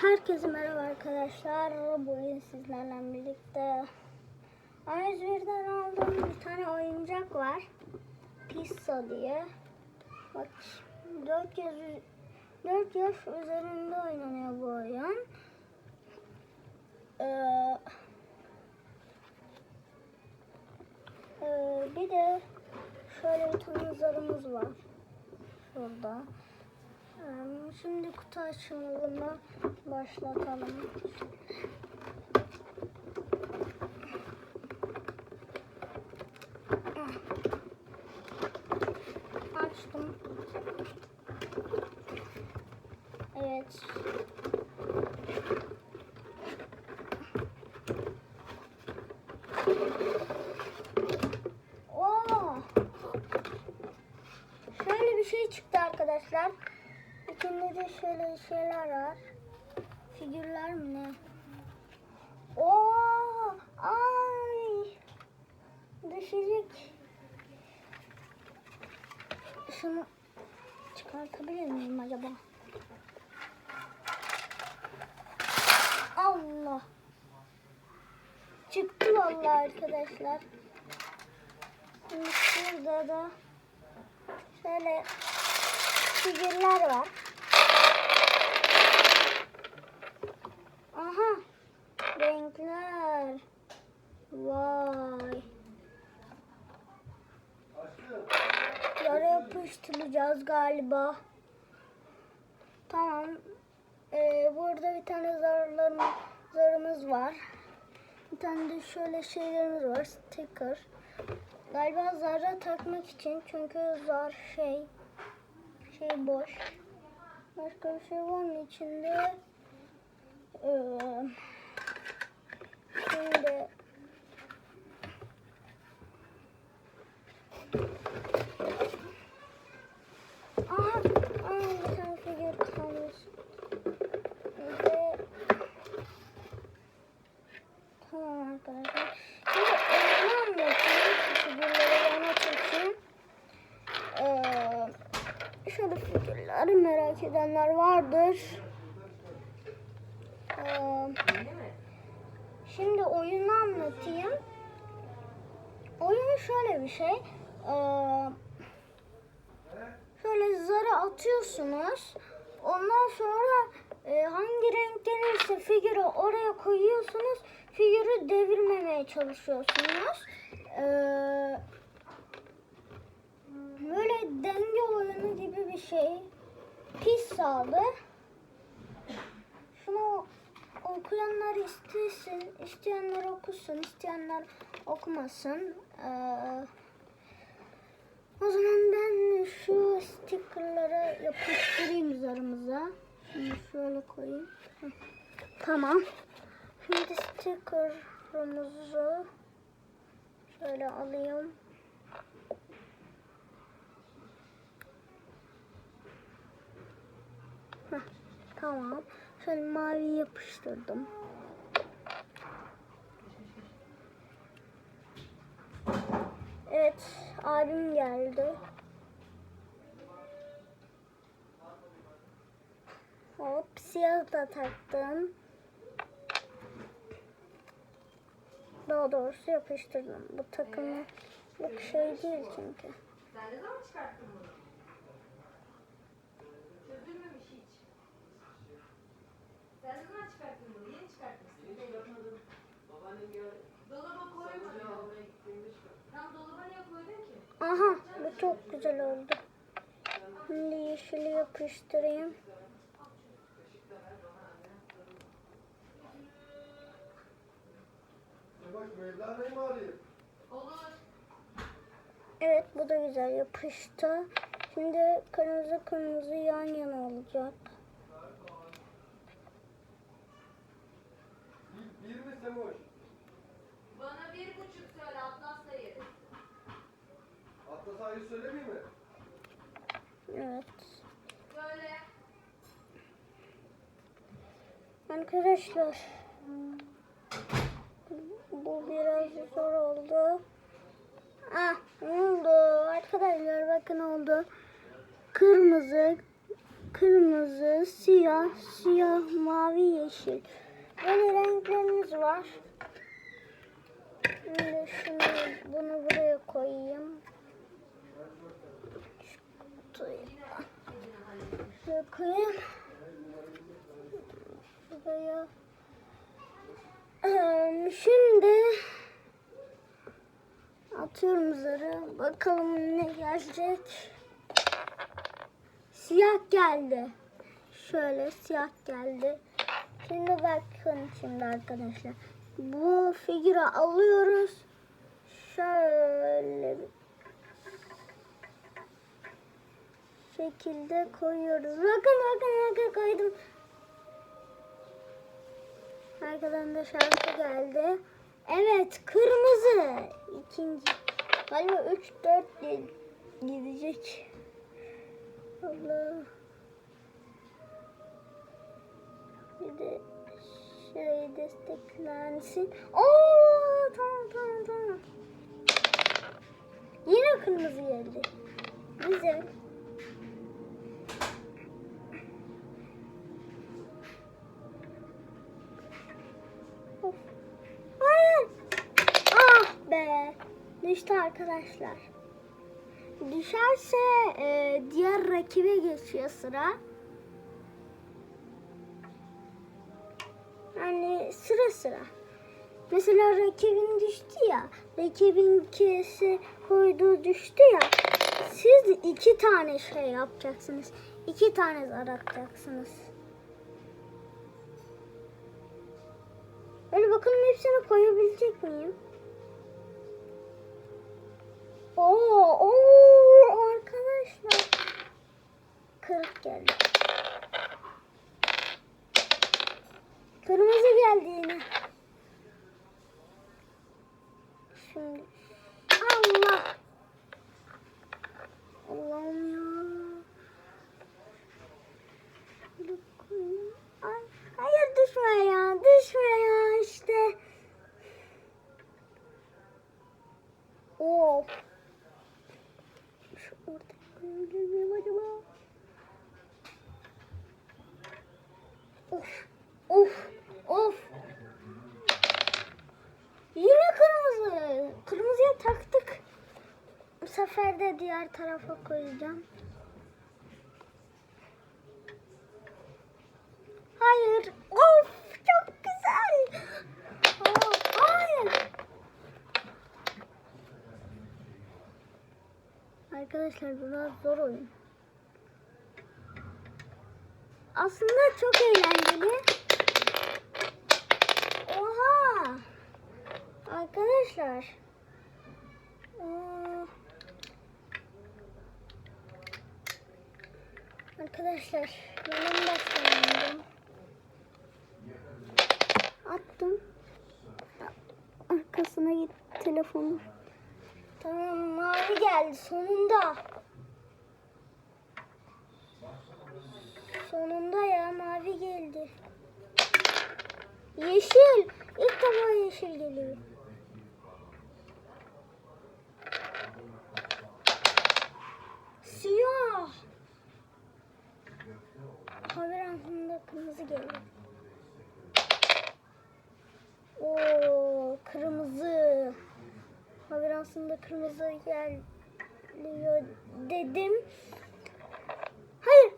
Herkese merhaba arkadaşlar. Bugün sizlerle birlikte A101'den aldığım bir tane oyuncak var. Pizza diye. Bak 4 yaş, 4 yaş üzerinde oynanıyor bu oyun. Ee, e, bir de şöyle bir tane var. Şurada. Ee, Şimdi kutu açılımını başlatalım. Açtım. Evet. Oo! Şöyle bir şey çıktı arkadaşlar. İçinde de şöyle şeyler var. Figürler mi ne? Oo! Ay! Düşecek. Şunu çıkartabilir miyim acaba? Allah! Çıktı vallahi arkadaşlar. Şimdi şurada da şöyle figürler var. Aha. Renkler. Vay. Yara yapıştıracağız galiba. Tamam. Ee, burada bir tane zarımız var. Bir tane de şöyle şeylerimiz var. Sticker. Galiba zara takmak için çünkü zar şey şey boş. Başka bir şey var mı içinde? Ee, şimdi Aha, aa, bir tane figür kalmış. Bir de Tamam arkadaşlar. Şimdi oyunu anlatayım. Şu Figürleri yana çekeyim. Şöyle figürleri merak edenler vardır. Ee, şimdi oyunu anlatayım. Oyun şöyle bir şey. Ee, şöyle zarı atıyorsunuz. Ondan sonra e, hangi renk gelirse figürü oraya koyuyorsunuz. Figürü devirmemeye çalışıyorsunuz. Ee, böyle denge oyunu gibi bir şey. Pizzalı. Şunu okuyanlar istesin, isteyenler okusun, isteyenler okumasın. Ee, o zaman ben şu stickerları yapıştırayım zarımıza. Şimdi şöyle koyayım. Tamam. Şimdi stickerımızı şöyle alayım. Tamam. Şöyle mavi yapıştırdım. Evet, abim geldi. Hop, siyah da taktım. Daha doğrusu yapıştırdım. Bu takımı bu şey değil çünkü. Sen ne zaman çıkarttın bunu? Sen ne zaman çıkarttın bunu? Yeni çıkartmışsın. Dolaba koymadın. Tam dolaba niye koydun ki? Aha, bu çok güzel oldu. Şimdi yeşili yapıştırayım. Bak Mevlana'yı mı arayayım? Olur. Evet, bu da güzel yapıştı. Şimdi kırmızı kırmızı yan yana olacak. Bir, bir mi Semoş? Bana bir buçuk söyle Atlas'la yeriz. Ayı söylemeyeyim mi? Evet. Söyle. Arkadaşlar bu biraz zor oldu. Ah oldu? Arkadaşlar bakın oldu. Kırmızı kırmızı, siyah, siyah, mavi, yeşil. Böyle renklerimiz var. Şimdi şunu, bunu buraya koyayım. Şuraya koyayım. Buraya. Eee, Şimdi atıyorum zarı. Bakalım ne gelecek. Siyah geldi. Şöyle siyah geldi. Şimdi bakın şimdi arkadaşlar. Bu figürü alıyoruz. Şöyle bir şekilde koyuyoruz. Bakın bakın bakın koydum. Arkadan da şarkı geldi. Evet kırmızı. İkinci. Galiba 3 4 gidecek. Allah. Bir de şurayı desteklensin. Oo tamam tamam tamam. Yine kırmızı geldi. Güzel. Düştü arkadaşlar. Düşerse e, diğer rakibe geçiyor sıra. Yani sıra sıra. Mesela rakibin düştü ya. Rakibin kesi koyduğu düştü ya. Siz iki tane şey yapacaksınız. İki tane zar atacaksınız. Böyle bakalım hepsini koyabilecek miyim? Oo, oo arkadaşlar. Kırık geldi. Kırmızı geldi yine. Şimdi Allah. Allah'ım ya. Ay, hayır düşme ya. Düşme ya işte. Of. Şu ortaya koyabilir miyim acaba? Of. Of. Of. Yine kırmızı. Kırmızıya taktık. Bu sefer de diğer tarafa koyacağım. Hayır. Of çok güzel. Of, hayır. Arkadaşlar biraz zor oyun. Aslında çok eğlenceli. Oha! Arkadaşlar. Aa, Arkadaşlar benim başlamam. Attım. Arkasına git telefonu. Tamam mavi geldi. Sonunda ya geldi. Yeşil. İlk defa yeşil geliyor. Siyah. Haber altında kırmızı geliyor. Oo, kırmızı. Haber aslında kırmızı geliyor dedim. Hayır.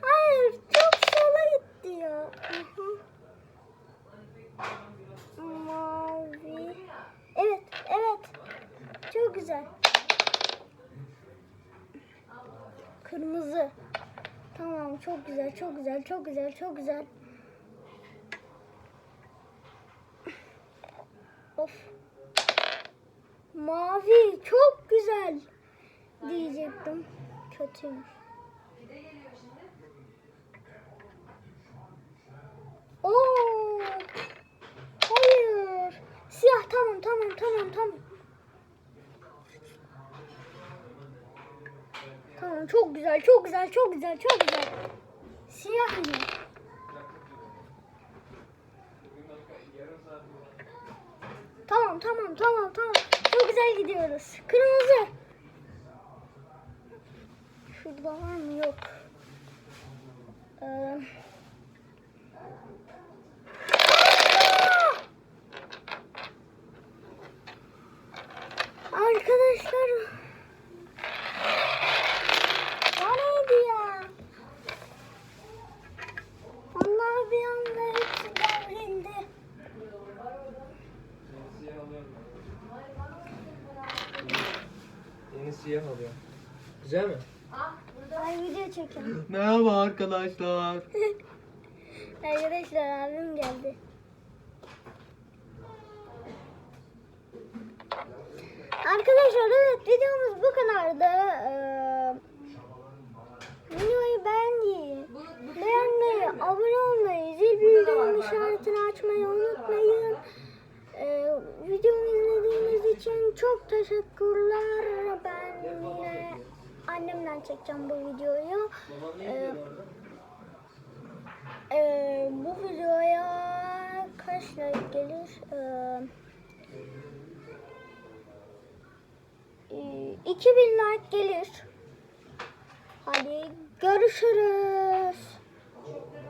Hayır. Çok sola gitti ya. Hı hı. Mavi. Evet. Evet. Çok güzel. Kırmızı. Tamam. Çok güzel. Çok güzel. Çok güzel. Çok güzel. Of. Mavi çok güzel diyecektim. Kötüymüş. Güzel çok güzel çok güzel çok güzel. Siyah yine. Tamam tamam tamam tamam. Çok güzel gidiyoruz. Kırmızı. Şurada var mı? Yok. Ee, Arkadaşlar o neydi ya? Onlar bir anda hepsi devrildi. Yeni siyah alıyor. Güzel mi? Ay video çekelim. Merhaba arkadaşlar. Arkadaşlar abim geldi. Arkadaşlar evet videomuz bu kadardı. Ee, videoyu beğenmeyi, beğenmeyi, abone olmayı, zil bildirim işaretini açmayı unutmayın. Ee, videomu izlediğiniz için çok teşekkürler. Ben çekeceğim bu videoyu. Ee, ee, bu videoya kaç like gelir? Ee, e, 2000 like gelir. Hadi görüşürüz.